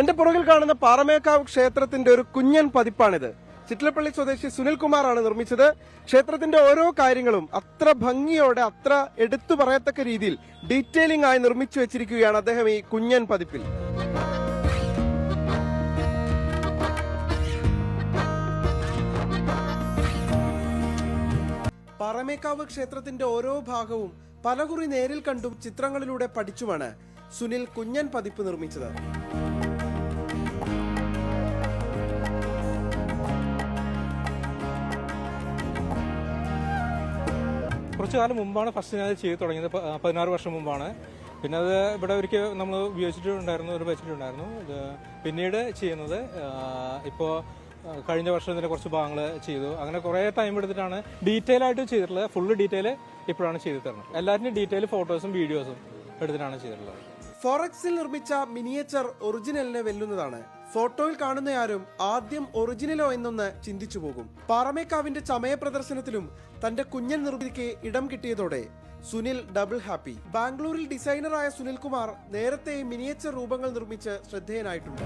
എന്റെ പുറകിൽ കാണുന്ന പാറമേക്കാവ് ക്ഷേത്രത്തിന്റെ ഒരു കുഞ്ഞൻ പതിപ്പാണിത്. ചിറ്റിലപ്പള്ളി സ്വദേശി സുനിൽകുമാർ ആണ് നിർമ്മിച്ചത്. ക്ഷേത്രത്തിന്റെ ഓരോ കാര്യങ്ങളും അത്ര ഭംഗിയോടെ അത്ര എടുത്തു പറയത്തക്ക രീതിയിൽ ഡീറ്റെയിലിംഗ് ആയി നിർമ്മിച്ചു വെച്ചിരിക്കുകയാണ് അദ്ദേഹം ഈ കുഞ്ഞൻ പതിപ്പിൽ. പാറമേക്കാവ് ക്ഷേത്രത്തിന്റെ ഓരോ ഭാഗവും പലകുറി നേരിൽ കണ്ടും ചിത്രങ്ങളിലൂടെ പഠിച്ചുമാണ് സുനിൽ കുഞ്ഞൻ പതിപ്പ് നിർമ്മിച്ചത്. കുറച്ചു കാലം മുമ്പാണ് ഫസ്റ്റ് ഞാൻ ചെയ്ത് തുടങ്ങിയത്. പതിനാറ് വർഷം മുമ്പാണ്. പിന്നെ അത് ഇവിടെ ഒരിക്കൽ നമ്മൾ ഉപയോഗിച്ചിട്ടുണ്ടായിരുന്നു ഒരു വെച്ചിട്ടുണ്ടായിരുന്നു ഇത് പിന്നീട് ചെയ്യുന്നത് ഇപ്പോൾ കഴിഞ്ഞ വർഷം തന്നെ കുറച്ച് ഭാഗങ്ങൾ ചെയ്തു. അങ്ങനെ കുറേ ടൈം എടുത്തിട്ടാണ് ഡീറ്റെയിൽ ആയിട്ട് ചെയ്തിട്ടുള്ളത്. ഫുള്ള് ഡീറ്റെയിൽ ഇപ്പോഴാണ് ചെയ്തു തരുന്നത്. എല്ലാവരുടെയും ഡീറ്റെയിൽ ഫോട്ടോസും വീഡിയോസും എടുത്തിട്ടാണ് ചെയ്തിട്ടുള്ളത്. ഫോറക്സിൽ നിർമ്മിച്ച മിനിയേച്ചർ ഒറിജിനലിനെ വെല്ലുന്നതാണ്. ഫോട്ടോയിൽ കാണുന്നയാരും ആദ്യം ഒറിജിനലോ എന്നൊന്ന് ചിന്തിച്ചു പോകും. പാറമേക്കാവിന്റെ ചമയ പ്രദർശനത്തിലും തന്റെ കുഞ്ഞൻ നിർമ്മിതിക്ക് ഇടം കിട്ടിയതോടെ സുനിൽ ഡബിൾ ഹാപ്പി. ബാംഗ്ലൂരിൽ ഡിസൈനറായ സുനിൽകുമാർ നേരത്തെ മിനിയേച്ചർ രൂപങ്ങൾ നിർമ്മിച്ച് ശ്രദ്ധേയനായിട്ടുണ്ട്.